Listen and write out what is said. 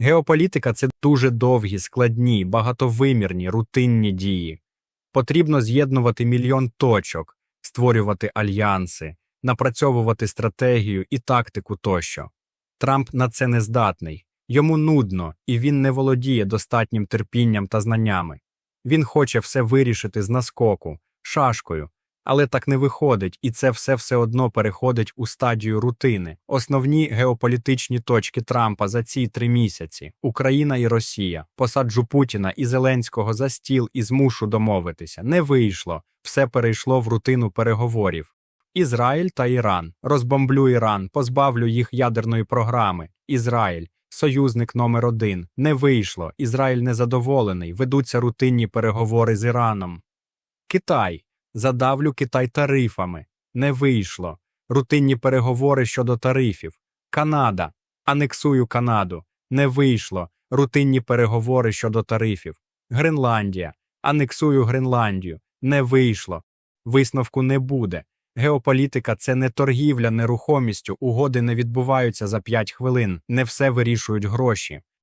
Геополітика це дуже довгі, складні, багатовимірні, рутинні дії. Потрібно з'єднувати мільйон точок, створювати альянси, напрацьовувати стратегію і тактику тощо. Трамп на це не здатний. Йому нудно, і він не володіє достатнім терпінням та знаннями. Він хоче все вирішити з наскоку, шашкою, але так не виходить, і це все все одно переходить у стадію рутини. Основні геополітичні точки Трампа за ці три місяці: Україна і Росія. Посаджу Путіна і Зеленського за стіл і змушу домовитися. Не вийшло, все перейшло в рутину переговорів. Ізраїль та Іран. Розбомблю Іран, позбавлю їх ядерної програми. Ізраїль. Союзник номер один. Не вийшло. Ізраїль незадоволений. Ведуться рутинні переговори з Іраном. Китай. Задавлю Китай тарифами. Не вийшло. Рутинні переговори щодо тарифів. Канада. Анексую Канаду. Не вийшло. Рутинні переговори щодо тарифів. Гренландія. Анексую Гренландію. Не вийшло. Висновку не буде. Геополітика це не торгівля нерухомістю, угоди не відбуваються за 5 хвилин, не все вирішують гроші.